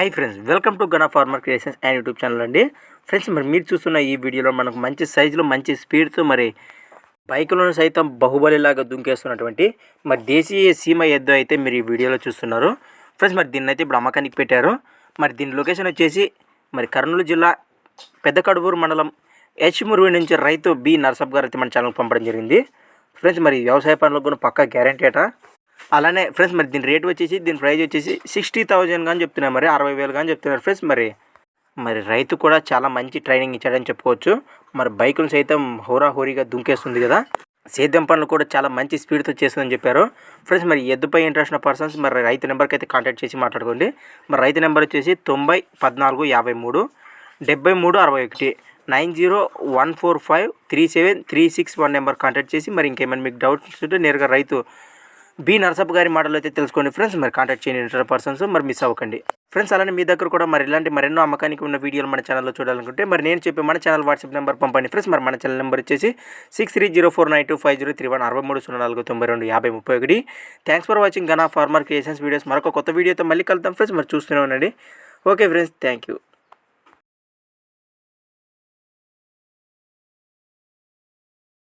Hi friends welcome to Gana farmer creations and YouTube channel అండి. Friends మరి మీరు చూస్తున్న ఈ వీడియోలో మనకు మంచి సైజులో మంచి స్పీడ్తో మరి బైకులను సైతం బాహుబలిలాగా దుంకేస్తున్నటువంటి మరి దేశీయ సీమ ఎద్దు అయితే మీరు ఈ వీడియోలో చూస్తున్నారు. ఫ్రెండ్స్ మరి దీన్ని అయితే ఇప్పుడు అమ్మకానికి పెట్టారు. మరి దీని లొకేషన్ వచ్చేసి మరి కర్నూలు జిల్లా పెద్దకడుపూరు మండలం హెచ్ నుంచి రైతు బి నర్సబ్ గారు అయితే మన ఛానల్కి పంపడం జరిగింది. ఫ్రెండ్స్ మరి వ్యవసాయ పనులకు కూడా పక్కా గ్యారంటీ అట. అలానే ఫ్రెండ్స్ మరి దీని రేట్ వచ్చేసి దీని ప్రైస్ వచ్చేసి సిక్స్టీ థౌజండ్ కానీ చెప్తున్నారు మరి అరవై వేలు కానీ చెప్తున్నారు ఫ్రెండ్స్ మరి. మరి రైతు కూడా చాలా మంచి ట్రైనింగ్ ఇచ్చాడని చెప్పుకోవచ్చు. మరి బైకులు సైతం హోరాహోరీగా దుంకేస్తుంది కదా. సేద్యం పనులు కూడా చాలా మంచి స్పీడ్తో చేస్తుందని చెప్పారు. ఫ్రెండ్స్ మరి ఎద్దుపై ఇంట్రెస్ట్ ఉన్న పర్సన్స్ మరి రైతు నెంబర్కి అయితే కాంటాక్ట్ చేసి మాట్లాడుకోండి. మరి రైతు నెంబర్ వచ్చేసి తొంభై పద్నాలుగు యాభై మూడు డెబ్బై మూడు అరవై ఒకటి nine zero one four five three seven three six one number contact చేసి మరి ఇంకేమైనా మీకు డౌట్స్ ఉంటే నేరుగా రైతు బి నరసప్ప గారి మాటలు అయితే తెలుసుకోండి ఫ్రెండ్స్. మరి కాంటాక్ట్ చేయండి ఇంటర్ పర్సన్స్ మరి మిస్ అవ్వకండి. ఫ్రెండ్స్ అలానే మీ దగ్గర కూడా మరి ఇలాంటి మరెన్నో అమ్మకానికి ఉన్న వీడియోలు మన ఛానల్లో చూడాలనుకుంటే మరి నేను చెప్పే మన ఛానల్ వాట్సాప్ నెంబర్ పంపండి. ఫ్రెండ్స్ మరి మన ఛానల్ నెంబర్ వచ్చేసి six three zero four nine two five zero three one అరవై మూడు సున్నా నాలుగు తొంభై రెండు యాభై ముప్పై ఒకటి. Thanks for watching Gana farmer creations videos మరొక కొత్త వీడియోతో మళ్ళీ కలుద్దాం. ఫ్రెండ్స్ మరి చూస్తూనే ఉండండి. Okay friends thank you